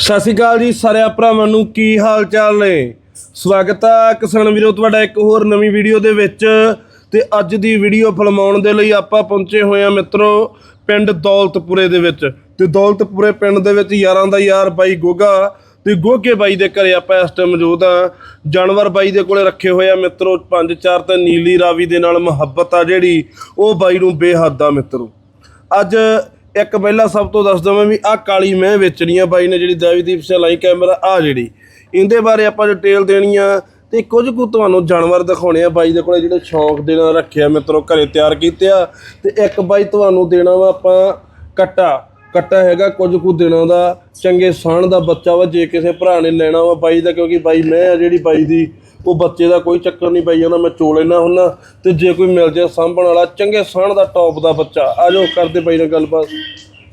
ਸਤਿ ਸ਼੍ਰੀ ਅਕਾਲ ਜੀ ਸਾਰਿਆਂ ਭਰਾਵਾਂ ਨੂੰ, ਕੀ ਹਾਲ ਚਾਲ ਨੇ? ਸਵਾਗਤ ਆ ਕਿਸਾਨ ਵੀਰੋ, ਤੁਹਾਡਾ ਇੱਕ ਹੋਰ ਨਵੀਂ ਵੀਡੀਓ ਦੇ ਵਿੱਚ। ਤੇ ਅੱਜ ਦੀ ਵੀਡੀਓ ਫਿਲਮਾਉਣ ਦੇ ਲਈ ਆਪਾਂ ਪਹੁੰਚੇ ਹੋਏ ਆ ਮਿੱਤਰੋ, ਪਿੰਡ ਦੌਲਤਪੁਰੇ ਦੇ ਵਿੱਚ। ਤੇ ਦੌਲਤਪੁਰੇ ਪਿੰਡ ਦੇ ਵਿੱਚ ਯਾਰਾਂ ਦਾ ਯਾਰ ਬਾਈ ਗੋਗਾ ਤੇ ਗੋਗੇ ਬਾਈ ਦੇ ਘਰੇ ਆਪਾਂ ਇਸ ਟਾਈਮ ਮੌਜੂਦ ਆ ਜਾਨਵਰ ਬਾਈ ਦੇ ਕੋਲੇ ਰੱਖੇ ਹੋਏ ਆ ਮਿੱਤਰੋ, ਪੰਜ ਚਾਰ ਤੇ ਨੀਲੀ ਰਾਵੀ ਦੇ ਨਾਲ ਮੁਹੱਬਤ ਆ ਜਿਹੜੀ, ਉਹ ਬਾਈ ਨੂੰ ਬੇਹੱਦ ਆ ਮਿੱਤਰੋ। ਅੱਜ ਇੱਕ ਪਹਿਲਾਂ ਸਭ ਤੋਂ ਦੱਸ ਦਵਾਂ ਵੀ ਆਹ ਕਾਲੀ ਮੈਂ ਵੇਚਣੀ ਆ ਬਾਈ ਨੇ ਜਿਹੜੀ ਦੇਵੀਦੀਪ ਸੇ ਲਾਈ ਕੈਮਰਾ ਆ ਜਿਹੜੀ। ਇਹਦੇ ਬਾਰੇ ਆਪਾਂ ਡਿਟੇਲ ਦੇਣੀ ਆ ਤੇ ਕੁਝ ਕੁ ਤੁਹਾਨੂੰ ਜਾਨਵਰ ਦਿਖਾਉਣੇ ਆ। ਬਾਈ ਦੇ ਕੋਲੇ ਜਿਹੜੇ ਸ਼ੌਂਕ ਦੇ ਨਾਲ ਰੱਖਿਆ ਮਿੱਤਰੋ, ਘਰੇ ਤਿਆਰ ਕੀਤੇ ਆ। ਤੇ ਇੱਕ ਬਾਈ ਤੁਹਾਨੂੰ ਦੇਣਾ ਵਾ ਆਪਾਂ ਕੱਟਾ। ਕੱਟਾ ਹੈਗਾ ਕੁਝ ਕੁ ਦਿਨਾਂ ਦਾ ਚੰਗੇ ਸਾਣ ਦਾ ਬੱਚਾ ਵਾ ਜੇ ਕਿਸੇ ਭਰਾ ਨੇ ਲੈਣਾ ਵਾ ਬਾਈ ਦਾ ਕਿਉਂਕਿ ਬਾਈ ਮੈਂ ਆ ਜਿਹੜੀ ਬਾਈ ਦੀ ਉਹ ਬੱਚੇ ਦਾ ਕੋਈ ਚੱਕਰ ਨਹੀਂ ਪਈ ਜਾਂਦਾ ਮੈਂ ਚੋ ਲੈਣਾ ਹੁੰਨਾ ਤੇ ਜੇ ਕੋਈ ਮਿਲ ਜਾਏ ਸਾਂਭਣ ਵਾਲਾ ਚੰਗੇ ਸਾਣ ਦਾ ਟੌਪ ਦਾ ਬੱਚਾ। ਆ ਜਾਓ ਕਰਦੇ ਬਾਈ ਨਾਲ ਗੱਲਬਾਤ।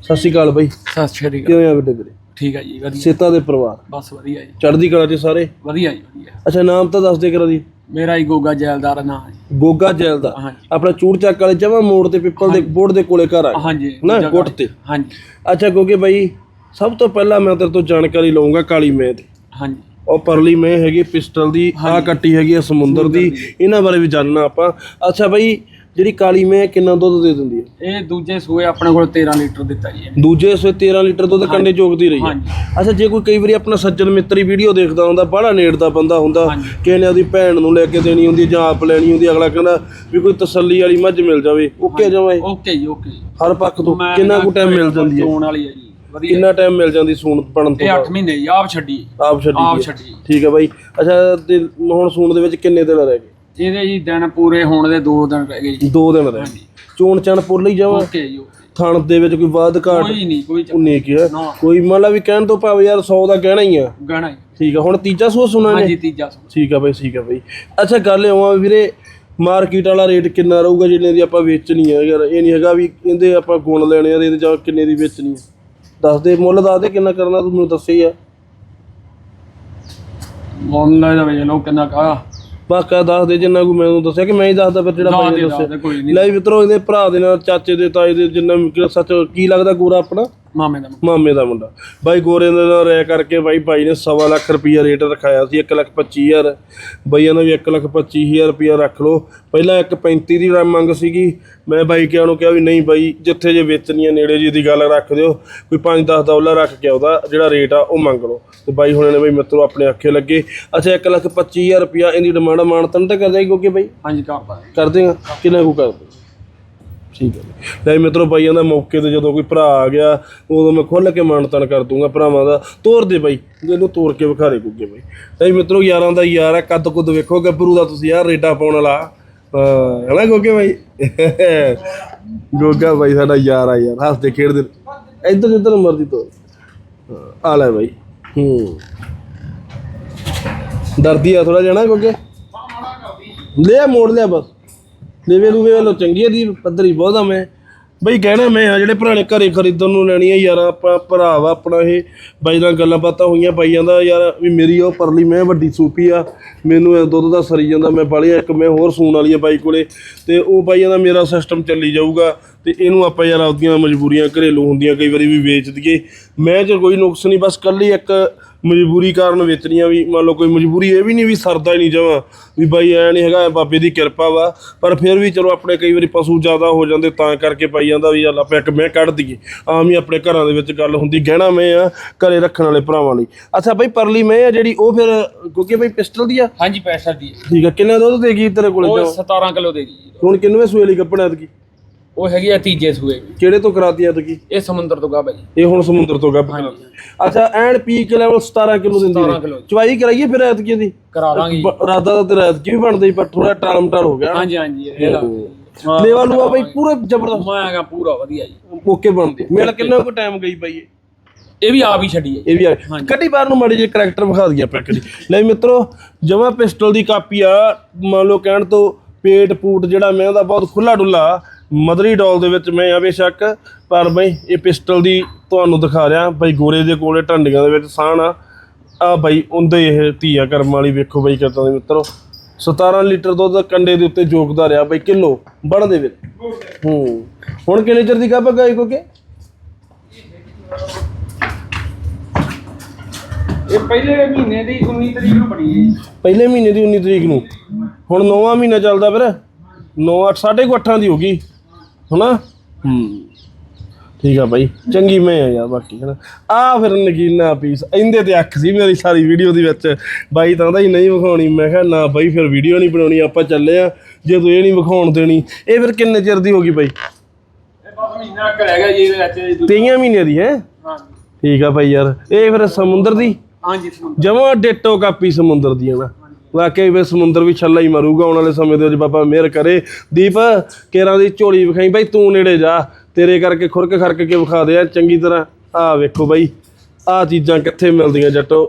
ਸਤਿ ਸ਼੍ਰੀ ਅਕਾਲ ਬਾਈ। ਸਤਿ ਸ਼੍ਰੀ ਅਕਾਲ। ਕਿਵੇਂ ਆ ਬੇਟੇ ਵੀਰੇ ਠੀਕ ਹੈ ਜੀ ਵਧੀਆ। ਸੇਤਾ ਦੇ ਪਰਿਵਾਰ? ਬਸ ਵਧੀਆ ਜੀ। ਚੜ੍ਹਦੀ ਕਲਾ ਚ ਸਾਰੇ? ਵਧੀਆ ਜੀ ਵਧੀਆ। ਅੱਛਾ ਨਾਮ ਤਾਂ ਦੱਸ ਦੇ ਕਰਾ ਦੀ ਮੇਰਾ ਹੀ ਗੋਗਾ ਜੈਲਦਾਰ ਨਾਂ ਹੈ ਗੋਗਾ ਜੈਲ ਦਾ ਹਾਂਜੀ ਆਪਣਾ ਚੂੜ ਚੱਕ ਵਾਲੇ ਜਮਾ ਮੋੜ ਤੇ ਪਿੱਪਲ ਦੇ ਬੋਰਡ ਦੇ ਕੋਲੇ ਘਰ ਆ ਹਾਂਜੀ ਨਾ ਜਗ੍ਹਾ- ਗੁੱਟ ਤੇ। ਹਾਂਜੀ ਅੱਛਾ ਗੋਗੇ ਬਾਈ ਸਭ ਤੋਂ ਪਹਿਲਾਂ ਮੈਂ ਤੇਰੇ ਤੋਂ ਜਾਣਕਾਰੀ ਲਵਾਂਗਾ ਕਾਲੀ ਮੈਂ ਦੀ। ਹਾਂਜੀ ਉਹ ਪਰਲੀ ਮੈਂ ਹੈਗੀ ਪਿਸਟਲ ਦੀ ਆ ਕੱਟੀ ਹੈਗੀ ਆ ਸਮੁੰਦਰ ਦੀ। ਇਹਨਾਂ ਬਾਰੇ ਵੀ ਜਾਣਨਾ ਆਪਾਂ। ਅੱਛਾ ਬਾਈ ਜਿਹੜੀ ਕਾਲੀ ਮੈਂ ਕਿੰਨਾ ਦੁੱਧ ਦੇ ਦਿੰਦੀ ਹੈ? ਇਹ ਦੂਜੇ ਸੂਏ ਆਪਣੇ ਕੋਲ 13 ਲੀਟਰ ਦਿੱਤਾ ਜੀ ਇਹਨੇ। ਦੂਜੇ ਸਵੇ 13 ਲੀਟਰ ਦੁੱਧ ਕੰਡੇ ਜੋਗਦੀ ਰਹੀ ਹੈ। ਹਾਂਜੀ। ਅੱਛਾ ਜੇ ਕੋਈ ਕਈ ਵਾਰੀ ਆਪਣਾ ਸੱਜਣ ਮਿੱਤਰੀ ਵੀਡੀਓ ਦੇਖਦਾ ਹੁੰਦਾ ਬੜਾ ਨੇੜ ਦਾ ਬੰਦਾ ਹੁੰਦਾ ਹਾਂਜੀ। ਕਿਸੇ ਨੇ ਉਹਦੀ ਭੈਣ ਨੂੰ ਲੈ ਕੇ ਦੇਣੀ ਹੁੰਦੀ ਜਾਂ ਆਪ ਲੈਣੀ ਹੁੰਦੀ ਅਗਲਾ ਕਹਿੰਦਾ ਵੀ ਕੋਈ ਤਸੱਲੀ ਵਾਲੀ ਮੱਝ ਮਿਲ ਜਾਵੇ ਓਕੇ ਜਮਾਏ ਓਕੇ ਜੀ ਓਕੇ ਜੀ। ਹਰ ਪੱਖ ਤੋਂ ਮੈਂ ਕਿੰਨਾ ਕੁ ਟਾਈਮ ਮਿਲ ਜਾਂਦੀ ਹੈ? ਚੋਣ ਵਾਲੀ ਹੈ ਜੀ ਵਧੀਆ। ਕਿੰਨਾ ਟਾਈਮ ਮਿਲ ਜਾਂਦੀ ਸੂਣ ਬਣਨ ਤੋਂ ਇਹ ਬਾਅਦ? 8 ਮਹੀਨੇ ਜੀ ਆਪ ਛੱਡੀ। ਆਪ ਛੱਡੀ ਆਪ ਦੀ ਹੈ। ਛੱਡੀ। ਠੀਕ ਹੈ ਬਾਈ। ਅੱਛਾ ਤੇ ਹੁਣ ਸੂਣ ਦੇ ਵਿੱਚ ਕਿੰਨੇ ਦਿਨ ਰਹਿ ਗਏ? ਇਹਦੇ ਜੀ ਦਿਨ ਪੂਰੇ ਹੋਣ ਦੇ 2 ਦਿਨ ਰਹਿ ਗਏ ਜੀ। ਦੋ ਦਿਨ ਰਹਿ ਗਏ ਚੋਣ ਚਣ ਪੁਰ ਲਈ ਜਾਵਾਂ? ਓਕੇ ਜੀ ਥਣ ਦੇ ਵਿੱਚ ਕੋਈ ਵਾਧ ਘਾਟ? ਕੋਈ ਨਹੀਂ ਕੋਈ ਚੱਕਰ ਉਨੇ ਕੀ ਹੈ ਨਾ। ਕੋਈ ਮੰਨ ਲਾ ਵੀ ਕਹਿਣ ਤੋਂ ਭਾਵੇਂ ਯਾਰ 100 ਦਾ ਕਹਿਣਾ ਹੀ ਆ। ਗਣਾ ਜੀ ਠੀਕ ਆ ਹੁਣ ਤੀਜਾ ਸੂਆ ਸੁਣਾ ਨੇ? ਹਾਂਜੀ ਤੀਜਾ ਸੂਆ ਠੀਕ ਆ ਬਾਈ ਠੀਕ ਆ ਬਾਈ। ਅੱਛਾ ਗੱਲ ਆਵਾਂ ਵੀਰੇ ਮਾਰਕੀਟ ਵਾਲਾ ਰੇਟ ਕਿੰਨਾ ਰਹੂਗਾ ਜਿੰਨੇ ਦੀ ਆਪਾਂ ਵੇਚਣੀ ਆ? ਯਾਰ ਇਹ ਨਹੀਂ ਹੈਗਾ ਵੀ ਇਹਦੇ ਆਪਾਂ ਗੁਣ ਲੈਣੇ ਆ ਤੇ ਇਹਦੇ ਜਾ ਕਿੰਨੇ ਦੀ ਵੇਚਣੀ ਆ। ਦੱਸ ਦੇ ਮੁੱਲ ਦੱਸ ਦੇ ਕਿੰਨਾ ਕਰਨਾ ਤੂੰ ਮੈਨੂੰ ਦੱਸੇ ਆ ਆਨਲਾਈਨ ਦਾ ਵੇਚ ਲਓ ਕਿੰਨਾ ਕਾ ਬਾਕਾ ਦੱਸ ਦੇ ਜਿੰਨਾ ਕੋ ਮੈਨੂੰ ਦੱਸਿਆ ਕਿ ਮੈਂ ਹੀ ਦੱਸਦਾ ਫਿਰ ਜਿਹੜਾ ਬਾਈ ਨੇ ਦੱਸਿਆ। ਲੈ ਮਿੱਤਰੋ ਇਹਦੇ ਭਰਾ ਦੇ ਨਾਲ ਚਾਚੇ ਦੇ ਤਾਏ ਦੇ ਜਿੰਨਾ ਵੀ ਸੱਚ ਕੀ ਲੱਗਦਾ ਗੋਰਾ ਆਪਣਾ? ਮਾਮੇ ਦਾ ਮਾਮੇ ਦਾ ਮੁੰਡਾ। ਬਾਈ ਗੋਰੇ ਦੇ ਨਾਲ ਰਹਿ ਕਰਕੇ ਬਾਈ ਭਾਈ ਨੇ ਸਵਾ ਲੱਖ ਰੁਪਈਆ ਰੇਟ ਰਖਾਇਆ ਸੀ 1 ਲੱਖ 25000 ਬਈਆਂ ਨੇ ਵੀ 1 ਲੱਖ 25000 ਰੁਪਈਆ ਰੱਖ ਲਓ। ਪਹਿਲਾਂ 1.35 ਦੀ ਮੰਗ ਸੀਗੀ। ਮੈਂ ਬਾਈ ਕਿਹਾ ਨੂੰ ਕਿਹਾ ਵੀ ਨਹੀਂ ਬਾਈ ਜਿੱਥੇ ਜੇ ਵੇਚਣੀ ਆ ਨੇੜੇ ਜੀ ਦੀ ਗੱਲ ਰੱਖ ਦਿਓ। ਕੋਈ 5-10 ਡਾਲਰ ਰੱਖ ਕੇ ਉਹਦਾ ਜਿਹੜਾ ਰੇਟ ਆ ਉਹ ਮੰਗ ਲਓ। ਤੇ ਬਾਈ ਹੁਣੇ ਨੇ ਬਾਈ ਮਿੱਤਰੋ ਆਪਣੇ ਅੱਖੇ ਲੱਗੇ। ਅੱਛਾ 1 ਲੱਖ 25000 ਰੁਪਈਆ ਇਹਦੀ ਡਿਮਾਂਡ ਮਾਨਤਨ ਤਾਂ ਕਰ ਜਾਏਗੀ ਕਿਉਂਕਿ ਬਾਈ? ਹਾਂਜੀ ਕਰਦਾ ਕਰ ਦੇਗਾ ਕਿੰਨਾ ਕੁ ਕਰ ਦੇ ਠੀਕ ਹੈ ਜੀ। ਲੈ ਮਿੱਤਰੋ ਬਾਈਆਂ ਦਾ ਮੌਕੇ ਤੇ ਜਦੋਂ ਕੋਈ ਭਰਾ ਆ ਗਿਆ ਉਦੋਂ ਮੈਂ ਖੁੱਲ ਕੇ ਮਾਨਤਨ ਕਰ ਦੂੰਗਾ ਭਰਾਵਾਂ ਦਾ। ਤੋਰ ਦੇ ਬਾਈ ਇਹਨੂੰ ਤੋਰ ਕੇ ਵਿਖਾਰੇ ਗੁੱਗੇ ਬਾਈ। ਲੈ ਮਿੱਤਰੋ ਯਾਰਾਂ ਦਾ ਯਾਰ ਆ ਕੱਦ ਕੁੱਦ ਵੇਖੋ ਗੱਭਰੂ ਦਾ ਤੁਸੀਂ ਯਾਰ ਰੇਡਾ ਪਾਉਣ ਵਾਲਾ। ਹਾਂ ਹਨਾ ਗੋਗੇ ਬਾਈ? ਗੋਗਾ ਬਾਈ ਸਾਡਾ ਯਾਰ ਆ ਯਾਰ ਹੱਸਦੇ ਖੇਡਦੇ ਇੱਧਰ ਜਿੱਧਰ ਮਰਦੀ ਤੋਰ। ਹਾਂ, ਆ ਲੈ ਬਾਈ। ਹੂੰ। ਡਰਦੀ ਆ ਥੋੜਾ ਜਣਾ ਗੋਗੇ। ਲੈ ਮੋੜ ਲਿਆ ਬਸ। ਲੈਵੇ ਲੂਵੇ ਵੱਲੋਂ ਚੰਗੀ ਆ ਦੀ ਪੱਧਰੀ ਬਹੁਤਾ ਮੈਂ। ਬਈ ਕਹਿਣਾ ਮੈਂ ਆ, ਜਿਹੜੇ ਪੁਰਾਣੇ ਘਰੇ ਖਰੀਦਣ ਨੂੰ ਲੈਣੀ ਆ ਯਾਰ, ਆਪਾਂ ਭਰਾ ਵਾ, ਆਪਣਾ ਇਹ ਬਾਈ ਨਾਲ ਗੱਲਾਂ ਬਾਤਾਂ ਹੋਈਆਂ ਬਾਈ ਜਾਂਦਾ ਯਾਰ ਵੀ ਮੇਰੀ ਉਹ ਪਰਲੀ ਮੈਂ ਵੱਡੀ ਸੂਪੀ ਆ, ਮੈਨੂੰ ਇਹ ਦੁੱਧ ਦਾ ਸਰੀ ਜਾਂਦਾ, ਮੈਂ ਬਾਲੀ ਇੱਕ ਮੈਂ ਹੋਰ ਸੂਣ ਵਾਲੀ ਆ ਬਾਈ ਕੋਲੇ, ਤੇ ਉਹ ਬਾਈ ਜਾਂਦਾ ਮੇਰਾ ਸਿਸਟਮ ਚੱਲੀ ਜਾਊਗਾ, ਤੇ ਇਹਨੂੰ ਆਪਾਂ ਯਾਰ ਆਪਦੀਆਂ ਮਜਬੂਰੀਆਂ ਘਰੇਲੂ ਹੁੰਦੀਆਂ ਕਈ ਵਾਰੀ ਵੀ ਵੇਚ ਦਈਏ। ਮੈਂ ਚ ਕੋਈ ਨੁਕਸ ਨਹੀਂ ਬਸ ਕੱਲੀ ਇੱਕ ਮਜਬੂਰੀ ਕਾਰਨ ਵੇਚਣੀਆਂ ਵੀ ਮੰਨ ਲਓ ਕੋਈ ਮਜਬੂਰੀ ਇਹ ਵੀ ਨਹੀਂ ਵੀ ਸਰਦਾ ਹੀ ਨਹੀਂ ਜਮਾਂ ਵੀ ਬਾਈ ਐ ਨਹੀਂ ਹੈਗਾ ਬਾਬੇ ਦੀ ਕਿਰਪਾ ਵਾ। ਪਰ ਫਿਰ ਵੀ ਚਲੋ ਆਪਣੇ ਕਈ ਵਾਰੀ ਪਸ਼ੂ ਜ਼ਿਆਦਾ ਹੋ ਜਾਂਦੇ ਤਾਂ ਕਰਕੇ ਪਾਈ ਜਾਂਦਾ ਵੀ ਚੱਲ ਆਪਾਂ ਇੱਕ ਮੈਂ ਕੱਢ ਦਈਏ। ਆਮ ਹੀ ਆਪਣੇ ਘਰਾਂ ਦੇ ਵਿੱਚ ਗੱਲ ਹੁੰਦੀ ਗਹਿਣਾ ਮੈਂ ਆ ਘਰੇ ਰੱਖਣ ਵਾਲੇ ਭਰਾਵਾਂ ਲਈ। ਅੱਛਾ ਬਾਈ ਪਰਲੀ ਮੈਂ ਆ ਜਿਹੜੀ ਉਹ ਫਿਰ ਕਿਉਂਕਿ ਬਾਈ ਪਿਸਟਲ ਦੀ ਆ? ਹਾਂਜੀ ਪੈਸਾ ਦੀ ਠੀਕ ਆ ਕਿੰਨਾ ਦੁੱਧ ਦੇਗੀ ਤੇਰੇ ਕੋਲੇ ਉਹ ਤਾਂ? 17 ਕਿਲੋ ਦੇ ਗਈ ਹੁਣ ਕਿੰਨਵੇਂ ਸੂਏ ਲਈ ਕੱਪੜਾ ਐਤਕੀ? ਉਹ ਹੈਗੀ ਆ ਤੀਜੇ ਸੂਏ। ਕਿਹੜੇ ਤੋਂ ਕਰਾਤੀ ਐਤਕੀ ਇਹ ਸਮੁੰਦਰ ਤੋਂ ਗਾ ਭਾਈ ਇਹ ਹੁਣ ਸਮੁੰਦਰ ਤੋਂ ਗੱਭ ਕਰਾ ਅੱਛਾ ਐਂਡ ਪੀਕ ਲੈਵਲ 17 ਕਿਲੋ ਦਿੰਦੀ 17 ਹੈ। ਕਿਲੋ। ਚਵਾਈ ਕਰਾਈਏ ਫਿਰ ਐਤਕੀ ਦੀ ਕਰਾ ਦਾਂਗੇ ਰਾਦਾ ਦਾ ਤੇਰਾ ਐਤਕੀ ਵੀ ਬਣਦਾ ਹੀ ਪਰ ਥੋੜਾ ਟਾਲਮ ਟਾਲ ਹੋ ਗਿਆ। ਹਾਂਜੀ ਹਾਂਜੀ ਇਹਦਾ ਲੇਵਾ ਲੂਆ ਬਈ ਪੂਰਾ ਜ਼ਬਰਦਸਤ। ਮੈਂ ਹੈਗਾ ਪੂਰਾ ਵਧੀਆ ਜੀ। ਓਕੇ ਬਣਦੇ ਮੇਲ ਕਿੰਨਾ ਕੁ ਟਾਈਮ ਗਈ ਬਈ ਇਹ? ਇਹ ਵੀ ਆਪ ਹੀ ਛੱਡੀ ਹੈ। ਇਹ ਵੀ ਆ। ਕੱਟੀ ਬਾਰ ਨੂੰ ਮਾੜੀ ਜਿਹੀ ਕਰੈਕਟਰ ਵਿਖਾ ਦਈਏ ਆਪਾਂ ਕਦੀ ਲੈ ਵੀ ਮਿੱਤਰੋ ਜਮਾ ਪਿਸਟਲ ਦੀ ਕਾਪੀ ਆ। ਮੰਨ ਲਓ ਕਹਿਣ ਤੋਂ ਪੇਟ ਪੂਟ ਜਿਹੜਾ ਮੈਂ ਉਹਦਾ ਬਹੁਤ ਖੁੱਲਾ ਡੁੱਲਾ ਮਦਰੀ ਡੋਲ ਦੇ ਵਿੱਚ ਮੈਂ ਆ ਬੇਸ਼ੱਕ ਪਰ ਬਈ ਇਹ ਪਿਸਟਲ ਦੀ ਤੁਹਾਨੂੰ ਦਿਖਾ ਰਿਹਾ ਬਈ ਗੋਰੇ ਦੇ ਕੋਲੇ ਢੰਡੀਆਂ ਦੇ ਵਿੱਚ ਸਾਣ ਆ। ਆ ਬਈ ਉਹਦੇ ਇਹ ਧੀਆ ਕਰਮ ਵਾਲੀ ਵੇਖੋ ਬਈ ਕਿਦਾਂ ਦੇ ਮਿੱਤਰੋ। 17 ਲੀਟਰ ਦੁੱਧ ਕੰਡੇ ਦੇ ਉੱਤੇ ਜੋਗਦਾ ਰਿਹਾ ਬਈ ਕਿਲੋ ਬਣ ਦੇ ਵਿੱਚ। ਹੂੰ ਹੁਣ ਕਿੰਨੇ ਚਿਰ ਦੀ ਗੱਭ ਗਾਈ ਕੋਕੇ? ਇਹ ਪਹਿਲੇ ਮਹੀਨੇ ਦੀ 19 ਤਰੀਕ ਨੂੰ ਬਣੀ ਹੈ ਪਹਿਲੇ ਮਹੀਨੇ ਦੀ 19 ਤਰੀਕ ਨੂੰ। ਹੁਣ ਨੌਵਾਂ ਮਹੀਨਾ ਚੱਲਦਾ ਫਿਰ। 9 8 ਸਾਢੇ ਕੁ ਅੱਠਾਂ ਦੀ ਹੋ ਗਈ। ਹਨਾ? ਹੂੰ। ਠੀਕ ਆ ਬਾਈ ਚੰਗੀ ਮੈਂ ਆ ਯਾਰ ਬਾਕੀ ਹਨਾ? ਆ ਫਿਰ ਨਗੀਨਾ ਪੀਸ ਇਹਦੇ ਤੇ ਅੱਖ ਸੀ ਮੇਰੀ ਸਾਰੀ ਵੀਡੀਓ ਦੇ ਵਿੱਚ। ਬਾਈ ਤਾਂ ਦਾ ਹੀ ਨਹੀਂ ਵਿਖਾਉਣੀ। ਮੈਂ ਕਿਹਾ ਨਾ ਬਾਈ ਫਿਰ ਵੀਡੀਓ ਨਹੀਂ ਬਣਾਉਣੀ ਆਪਾਂ ਚੱਲੇ ਆ। ਜੇ ਤੂੰ ਇਹ ਨਹੀਂ ਵਿਖਾਉਣ ਦੇਣੀ ਇਹ ਫਿਰ ਕਿੰਨੇ ਚਿਰ ਦੀ ਹੋ ਗਈ ਬਾਈ? ਇਹ ਬਸ ਮਹੀਨਾ ਕੁ ਰਹਿ ਗਿਆ ਜੀ ਇਹਦੇ ਵਿੱਚ ਦੂਜੀ- ਤੇਈਆਂ ਮਹੀਨੇ ਦੀ ਹੈ? ਹਾਂਜੀ। ਠੀਕ ਆ ਭਾਈ ਯਾਰ ਇਹ ਫਿਰ ਸਮੁੰਦਰ ਦੀ? ਹਾਂਜੀ ਸਮੁੰਦਰ। ਜਮਾ ਡਿੱਟੋ ਕਾਪੀ ਸਮੁੰਦਰ ਦੀ ਹੈ ਨਾ ਵਾਕਈ ਵੀ ਸਮੁੰਦਰ ਵੀ ਛੱਲਾ ਹੀ ਮਰੂਗਾ, ਆਉਣ ਵਾਲੇ ਸਮੇਂ ਦੇ ਵਿੱਚ ਬਾਬਾ ਮਿਹਰ ਕਰੇ। ਦੀਪ, ਕੇਰਾਂ ਦੀ ਝੋਲੀ ਵਿਖਾਈ, ਬਾਈ ਤੂੰ ਨੇੜੇ ਜਾ, ਤੇਰੇ ਕਰਕੇ ਖੁਰਕ ਖਰਕ ਕੇ ਵਿਖਾ ਦੇ ਆ, ਚੰਗੀ ਤਰ੍ਹਾਂ। ਆਹ ਵੇਖੋ ਬਾਈ ਆਹ ਚੀਜ਼ਾਂ ਕਿੱਥੇ ਮਿਲਦੀਆਂ ਜੱਟੋ।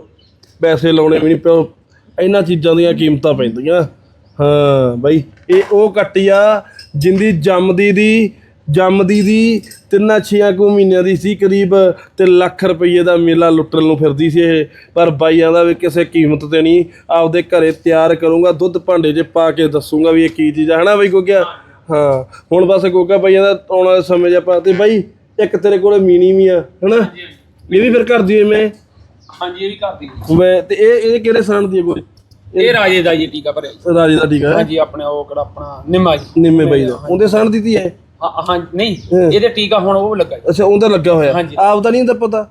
ਪੈਸੇ ਲਾਉਣੇ ਵੀ ਨਹੀਂ ਪਿਓ, ਇਹਨਾਂ ਚੀਜ਼ਾਂ ਦੀਆਂ ਕੀਮਤਾਂ ਪੈਂਦੀਆਂ। ਹਾਂ ਬਾਈ, ਇਹ ਉਹ ਕੱਟੀ ਆ, ਜਿੰਦੀ ਜੰਮਦੀ ਦੀ ਜੰਮਦੀ ਦੀ ਤਿੰਨਾਂ ਛੇਆਂ ਕੁ ਮਹੀਨਿਆਂ ਦੀ ਸੀ ਕਰੀਬ ਤੇ ਲੱਖ ਰੁਪਏ ਦਾ ਮੇਲਾ ਲੁੱਟਣ ਨੂੰ ਫਿਰਦੀ ਸੀ ਇਹ। ਪਰ ਬਾਈਆਂ ਦਾ ਵੀ ਕਿਸੇ ਕੀਮਤ ਤੇ ਨਹੀਂ। ਆਪਦੇ ਘਰੇ ਤਿਆਰ ਕਰੂੰਗਾ ਦੁੱਧ ਭਾਂਡੇ 'ਚ ਪਾ ਕੇ ਦੱਸੂਗਾ ਵੀ ਇਹ ਕੀ ਚੀਜ਼ ਆ। ਹਨਾ ਬਈ ਗੋਗਿਆ? ਹਾਂ ਹੁਣ ਬਸ ਗੋਗਾ ਬਾਈਆਂ ਦਾ ਆਉਣ ਵਾਲੇ ਸਮੇਂ 'ਚ ਆਪਾਂ ਤੇ ਬਾਈ ਇੱਕ ਤੇਰੇ ਕੋਲੇ ਮੀਨੀ ਵੀ ਆ ਹਨਾ? ਇਹ ਵੀ ਫਿਰ ਕਰ ਦਈਏ ਮੈਂ? ਹਾਂਜੀ ਇਹ ਵੀ ਕਰਦੀ ਹੈ ਮੈਂ ਤੇ ਇਹ ਇਹ ਕਿਹੜੇ ਸਣ ਦੀ ਹੈ ਕੋਈ ਇਹ ਰਾਜੇ ਦਾ ਜੀ ਟੀਕਾ ਭਰਿਆ ਜੀ ਰਾਜੇ ਦਾ ਟੀਕਾ ਹੈ। ਹਾਂਜੀ ਆਪਣੇ ਉਹ ਕਿਹੜਾ ਆਪਣਾ ਨਿੰਮਾ ਜੀ। ਨਿੰਮੇ ਬਾਈ ਦਾ। ਉਹਦੇ ਸਣ ਦੀ ਤੀ ਹੈ ਹਾਂ ਹਾਂ ਨਹੀਂ ਹਾਂ। ਇਹਦੇ ਟੀਕਾ ਹੁਣ ਉਹ ਲੱਗਾ ਜੀ। ਅੱਛਾ ਉਹਦਾ ਲੱਗਾ ਹੋਇਆ। ਹਾਂਜੀ। ਆਪ ਦਾ ਨਹੀਂ ਹੁੰਦਾ ਪਤਾ?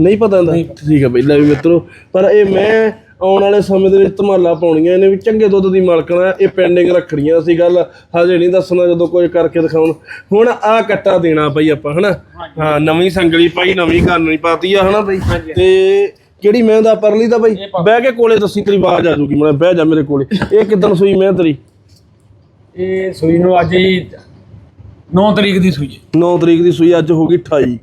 ਨਹੀਂ ਪਤਾ ਹੁੰਦਾ? ਠੀਕ ਹੈ ਬਈ ਲੈ ਵੀ ਮਿੱਤਰੋ ਪਰ ਇਹ ਮੈਂ ਆਉਣ ਵਾਲੇ ਸਮੇਂ ਦੇ ਵਿੱਚ ਧਮਾਲਾ ਪਾਉਣੀਆਂ ਇਹਨੇ ਵੀ ਚੰਗੇ ਦੁੱਧ ਦੀ ਮਾਲਕਣ ਇਹ ਪੈਂਡਿੰਗ ਰੱਖਣੀਆਂ ਸੀ ਗੱਲ। ਹਜੇ ਨਹੀਂ ਦੱਸਣਾ ਜਦੋਂ ਕੋਈ ਕਰਕੇ ਦਿਖਾਉਣ। ਹੁਣ ਆ ਕੱਟਾ ਦੇਣਾ ਬਈ ਆਪਾਂ ਹਨਾ? ਹਾਂ ਨਵੀਂ ਸੰਗਲੀ ਪਾਈ ਨਵੀਂ ਕਰਨੀ ਪਾਤੀ ਆ ਹਨਾ ਬਈ। ਤੇ ਕਿਹੜੀ ਮੈਂ ਦਾ ਪਰਲੀ ਦਾ ਬਈ? ਬਹਿ ਕੇ ਕੋਲੇ ਦੱਸੀ ਤੇਰੀ ਆਵਾਜ਼ ਆ ਜੂਗੀ ਮੈਂ ਬਹਿ ਜਾ ਮੇਰੇ ਕੋਲੇ। ਇਹ ਕਿਦਾਂ ਸੂਈ ਮੈਂ ਤੇਰੀ? ਇਹ ਸੂਈ ਨੂੰ ਅੱਜ ਹੀ 9 ਤਰੀਕ ਦੀ ਸੂਈ ਹੈ। 9 ਤਰੀਕ ਦੀ ਸੂਈ ਅੱਜ ਹੋ ਗਈ 28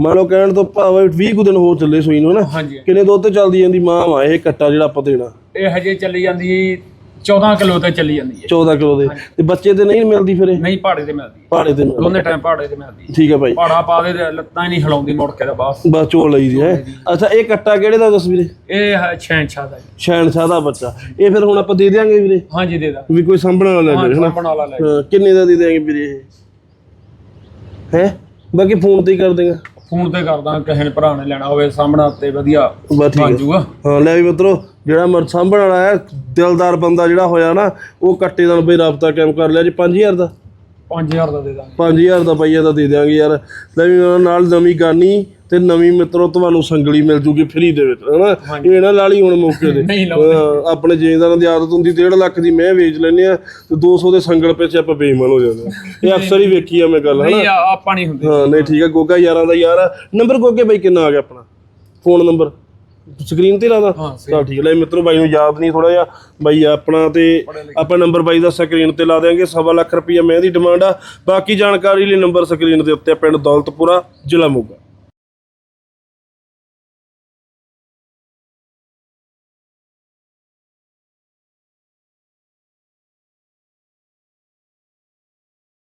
ਮੰਨ ਲਓ ਕਹਿਣ ਤੋਂ ਭਾਵੇਂ 20 ਕੁ ਦਿਨ ਹੋ ਚੱਲੇ ਸੂਈ ਨੂੰ ਹਨਾ ਹਾਂਜੀ। ਕਿੰਨੇ ਦੁੱਧ ਤੇ ਚੱਲਦੀ ਜਾਂਦੀ ਮਾਂ ਵਾ ਇਹ ਕੱਟਾ ਜਿਹੜਾ ਆਪਾਂ ਦੇਣਾ। ਇਹ ਹਜੇ ਚੱਲੀ ਜਾਂਦੀ 14 ਕਿਲੋ ਤੇ ਚੱਲੀ ਜਾਂਦੀ ਹੈ। 14 ਕਿਲੋ ਦੇ। ਤੇ ਬੱਚੇ ਤੇ ਨਹੀਂ ਮਿਲਦੀ ਫਿਰ ਇਹ? ਨਹੀਂ ਪਹਾੜੇ ਤੇ ਮਿਲਦੀ ਹੈ। ਪਹਾੜੇ ਤੇ ਮਿਲਦੀ। ਦੋਨੇ ਟਾਈਮ ਪਹਾੜੇ ਤੇ ਮਿਲਦੀ ਹੈ। ਠੀਕ ਹੈ ਭਾਈ। ਪਹਾੜਾ ਪਾ ਦੇ ਤੇ ਲੱਤਾਂ ਹੀ ਨਹੀਂ ਹਿਲਾਉਂਦੀ ਮੁੜ ਕੇ ਤਾਂ ਬਸ। ਬਸ ਚੋਲ ਲਈ ਦੀ ਹੈ। ਅੱਛਾ ਇਹ ਕੱਟਾ ਕਿਹੜੇ ਦਾ ਦੱਸ ਵੀਰੇ? ਇਹ ਹੈ ਸ਼ਹਿਨਸ਼ਾਹ ਦਾ ਜੀ। ਸ਼ਾਹ ਦਾ ਬੱਚਾ। ਇਹ ਫਿਰ ਹੁਣ ਆਪਾਂ ਦੇ ਦਿਆਂਗੇ ਵੀਰੇ? ਹਾਂਜੀ ਦੇ ਦਾ ਵੀ ਕੋਈ ਸੰਭਣਾ ਹਾਂ ਲੈ ਹਨਾ? ਬਣਾ ਲਾ ਲੈ ਹਾਂ, ਕਿੰਨੇ ਦਾ ਦੇ ਦਿਆਂਗੇ ਵੀਰੇ ਇਹ? ਹੈ? ਬਾਕੀ ਫੋਨ ਤੇ ਹੀ ਕਰ ਦੇਗਾ ਫੋਨ ਤੇ ਕਰਦਾ ਕਿਸੇ ਨੇ ਭਰਾ ਨੇ ਲੈਣਾ ਹੋਵੇ ਸਾਹਮਣਾ ਤੇ ਵਧੀਆ ਬਣ ਹੈ ਜੂਗਾ ਹਾਂ ਲੈ ਵੀ ਮਿੱਤਰੋ ਜਿਹੜਾ ਮਰ ਸਾਂਭਣ ਵਾਲਾ ਹੈ ਦਿਲਦਾਰ ਬੰਦਾ ਜਿਹੜਾ ਹੋਇਆ ਨਾ ਉਹ ਕੱਟੇ ਨਾਲ ਬਈ ਰਾਬਤਾ ਕਾਇਮ ਕਰ ਲਿਆ ਜੀ 5000 ਦਾ। 5000 ਦਾ ਦੇ ਦਾਂਗੇ। 5000 ਦਾ ਪਈਆ ਤਾਂ ਦੇ ਦਿਆਂਗੇ ਯਾਰ। ਲੈ ਵੀ ਉਹਨਾਂ ਨਾਲ ਨਵੀਂ ਗਾਨੀ ਤੇ ਨਵੀਂ ਮਿੱਤਰੋ ਤੁਹਾਨੂੰ ਸੰਗਲੀ ਮਿਲ ਜੂਗੀ ਫ੍ਰੀ ਦੇ ਵਿੱਚ ਹਨਾ? ਇਹ ਨਾ ਲਾਲੀ ਹੁਣ ਮੌਕੇ ਤੇ। ਨਹੀਂ ਲਾਉਂਦੇ। ਹਾਂ, ਆਪਣੇ ਜੇਂਦਾਰਾਂ ਦੀ ਆਦਤ ਹੁੰਦੀ 1.5 ਲੱਖ ਦੀ ਮੈਂ ਵੇਚ ਲੈਨੇ ਆ ਤੇ 200 ਦੇ ਸੰਗਲ ਪਿੱਛੇ ਆਪਾਂ ਬੇਈਮਾਨ ਹੋ ਜਾਂਦੇ ਹਾਂ। ਇਹ ਅਕਸਰ ਹੀ ਵੇਖੀ ਆ ਮੈਂ ਗੱਲ ਹਨਾ? ਨਹੀਂ ਆ- ਆਪਾਂ ਨਹੀਂ ਹੁੰਦੇ। ਹਾਂ ਨਹੀਂ ਠੀਕ ਆ ਗੋਗਾ ਯਾਰਾਂ ਦਾ ਯਾਰ। ਨੰਬਰ ਗੋਗੇ ਬਾਈ ਕਿੰਨਾ ਆ ਗਿਆ ਆਪਣਾ? Phone number? ਸਕਰੀਨ ਤੇ ਲਾਦਾ ਹਾਂ ਚਲ ਠੀਕ ਹੈ। ਲੈ ਮਿੱਤਰੋ ਬਾਈ ਨੂੰ ਯਾਦ ਨਹੀਂ ਥੋੜਾ ਜਿਹਾ। ਬਾਈ ਆਪਣਾ ਤੇ ਆਪਾਂ ਨੰਬਰ ਬਾਈ ਦਾ ਸਕਰੀਨ ਤੇ ਲਾ ਦੇਾਂਗੇ ਸਵਾ ਲੱਖ ਰੁਪਈਆ ਮੈਂ ਦੀ ਡਿਮਾਂਡ ਆ। ਬਾਕੀ ਜਾਣਕਾਰੀ ਲਈ ਨੰਬਰ ਸਕਰੀਨ ਦੇ ਉੱਤੇ ਆ, ਪਿੰਡ ਦੌਲਤਪੁਰਾ ਜ਼ਿਲ੍ਹਾ ਮੋਗਾ।